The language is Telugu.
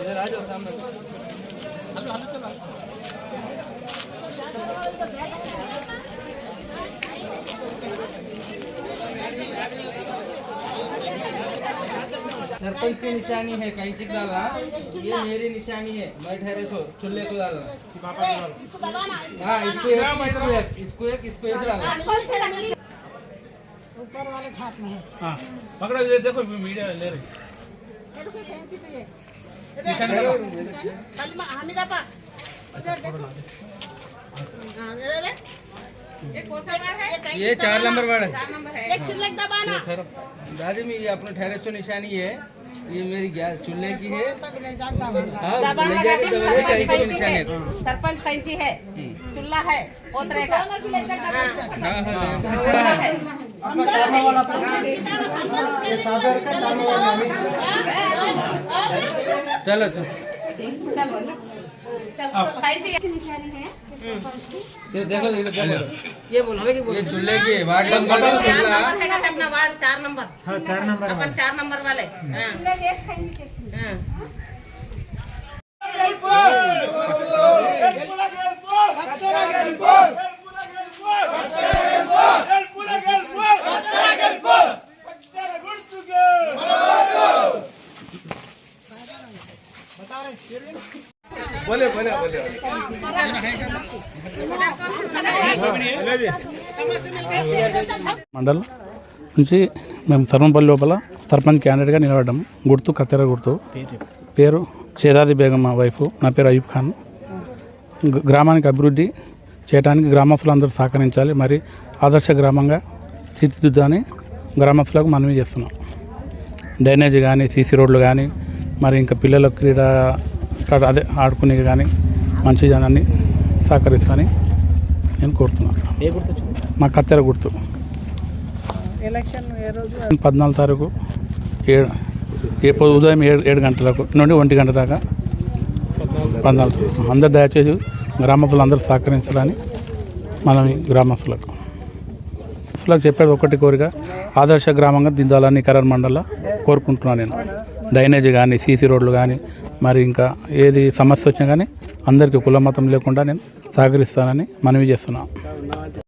इधर आ जाओ सामने सरपंच की निशानी है कैंची को डालना ये मेरी निशानी है मैं ठहरे सो चूल्हे को डालना इसको हाँ इसको एक इसको एक इसको एक इसको एक डालना ऊपर वाले हाथ में है। हाँ पकड़ो ये देखो मीडिया ले रही। पे हमीदा पा हाँ, ये चार नंबर वार्ड है। दादी में ये अपने ठहरे सो निशानी है। ये मेरी गैस चूल्हे की है। हाँ, तो सरपंच हम्म। हाँ, हाँ, है चूल्हा है। पोतरे हाँ। चलो चलो। चलो चलो कैंची ये देखो ये देखो बोलो चूल्हे की वार्ड नंबर चार चूल्हा नंबर है अपना वार्ड चार नंबर। हाँ चार नंबर अपन चार नंबर वाले। हाँ। बोले बोले बोले మండలం నుంచి మేము సర్వంపల్లి లోపల సర్పంచ్ క్యాండిడేట్గా నిలబడ్డాము గుర్తు కత్తెర గుర్తు పేరు షేదాది బేగం మా వైఫ్ నా పేరు అయూబ్ ఖాన్ గ- గ్రామానికి అభివృద్ధి చేయడానికి గ్రామస్తులందరూ సహకరించాలి మరి ఆదర్శ గ్రామంగా తీర్చిదిద్దాని గ్రామస్తులకు మనవి చేస్తున్నాం డ్రైనేజ్ కానీ సీసీ రోడ్లు కానీ మరి ఇంకా పిల్లల క్రీడ కాడ అదే ఆడుకునేవి కానీ మంచి జనాన్ని సహకరిస్తామని నేను కోరుతున్నాను. మా కత్తెర గుర్తు. పద్నాలుగు తారీఖు ఏడు ఏ పొద్దు ఉదయం ఏడు ఏడు గంటలకు నుండి ఒంటి గంట దాకా పద్నాలుగు అందరు దయచేసి గ్రామస్తులు అందరూ సహకరించాలని మనం గ్రామస్తులకు. గ్రామస్తులకు చెప్పేది ఒకటి కోరిక ఆదర్శ గ్రామంగా దిద్దాలని కరణ్ మండల కోరుకుంటున్నాను నేను. డ్రైనేజ్ కానీ సీసీ రోడ్లు కానీ మరి ఇంకా ఏది సమస్య వచ్చినా కానీ అందరికీ కుల మతం లేకుండా నేను సహకరిస్తానని మనవి చేస్తున్నాను